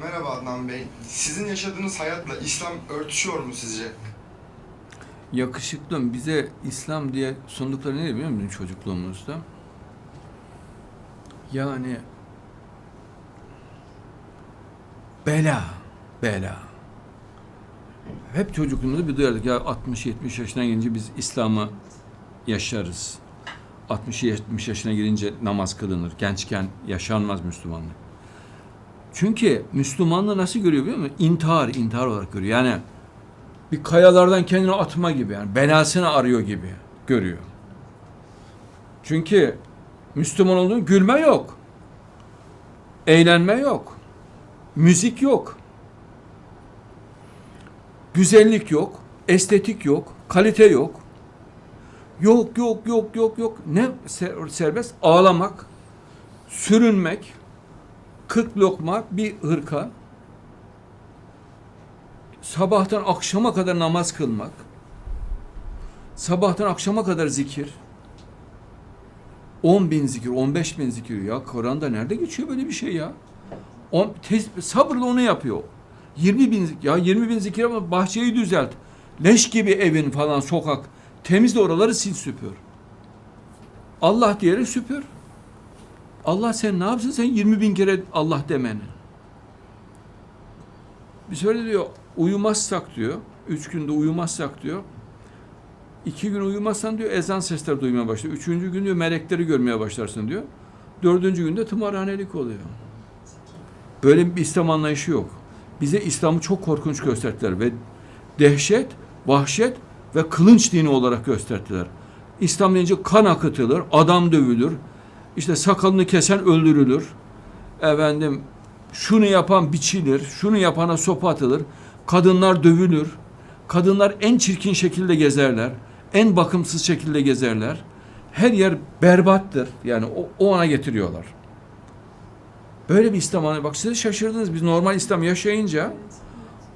Merhaba Adnan Bey. Sizin yaşadığınız hayatla İslam örtüşüyor mu sizce? Yakışıklım bize İslam diye sundukları ne biliyor musun çocukluğumuzda? Yani bela, bela. Hep çocukluğumuzda bir duyardık ya 60-70 yaşına gelince biz İslam'ı yaşarız. 60-70 yaşına gelince namaz kılınır. Gençken yaşanmaz Müslümanlık. Çünkü Müslümanlığı nasıl görüyor biliyor musun? İntihar, intihar olarak görüyor. Yani bir kayalardan kendini atma gibi yani belasını arıyor gibi görüyor. Çünkü Müslüman olduğun gülme yok. Eğlenme yok. Müzik yok. Güzellik yok. Estetik yok. Kalite yok. Yok yok yok yok yok. Ne ser- serbest? Ağlamak, sürünmek, kırk lokma bir hırka, sabahtan akşama kadar namaz kılmak, sabahtan akşama kadar zikir, 10 bin zikir, 15 bin zikir ya Kur'an'da nerede geçiyor böyle bir şey ya? On, tez, sabırla onu yapıyor. 20 bin ya 20 bin zikir ama bahçeyi düzelt. Leş gibi evin falan sokak. Temizle oraları sil süpür. Allah diyerek süpür. Allah sen ne yapsın sen 20 bin kere Allah demeni. Bir söyle diyor uyumazsak diyor. Üç günde uyumazsak diyor. iki gün uyumazsan diyor ezan sesleri duymaya başlıyor. Üçüncü gün diyor melekleri görmeye başlarsın diyor. Dördüncü günde tımarhanelik oluyor. Böyle bir İslam anlayışı yok. Bize İslam'ı çok korkunç gösterdiler ve dehşet, vahşet ve kılınç dini olarak gösterdiler. İslam deyince kan akıtılır, adam dövülür, işte sakalını kesen öldürülür. Efendim şunu yapan biçilir, şunu yapana sopa atılır, kadınlar dövülür, kadınlar en çirkin şekilde gezerler, en bakımsız şekilde gezerler. Her yer berbattır. Yani o, o ana getiriyorlar. Böyle bir İslam. Bak siz şaşırdınız. Biz normal İslam yaşayınca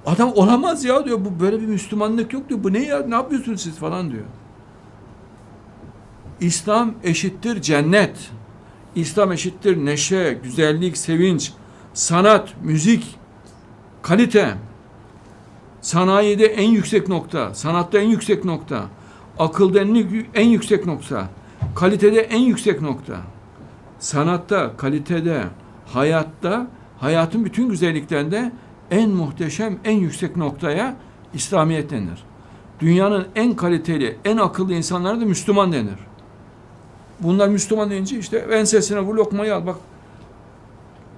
adam olamaz ya diyor. Bu böyle bir Müslümanlık yok diyor. Bu ne ya? Ne yapıyorsunuz siz falan diyor. İslam eşittir cennet. İslam eşittir neşe, güzellik, sevinç, sanat, müzik, kalite. Sanayide en yüksek nokta, sanatta en yüksek nokta, akılda en, yüksek nokta, kalitede en yüksek nokta. Sanatta, kalitede, hayatta, hayatın bütün güzelliklerinde en muhteşem, en yüksek noktaya İslamiyet denir. Dünyanın en kaliteli, en akıllı insanlara da Müslüman denir. Bunlar Müslüman deyince işte ensesine bu lokmayı al bak.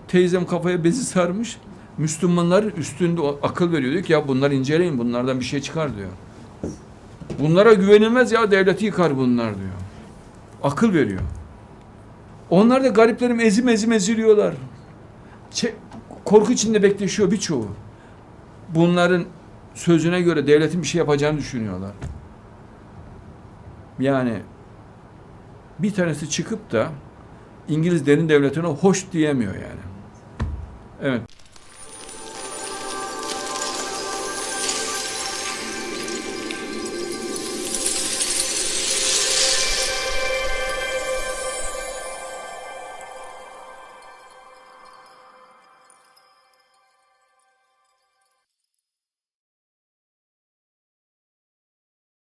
Teyzem kafaya bezi sarmış. Müslümanlar üstünde akıl veriyor. Diyor ki ya bunlar inceleyin bunlardan bir şey çıkar diyor. Bunlara güvenilmez ya devleti yıkar bunlar diyor. Akıl veriyor. Onlar da gariplerim ezim ezim eziliyorlar. Çe- korku içinde bekleşiyor birçoğu. Bunların sözüne göre devletin bir şey yapacağını düşünüyorlar. Yani bir tanesi çıkıp da İngiliz derin devletine hoş diyemiyor yani. Evet.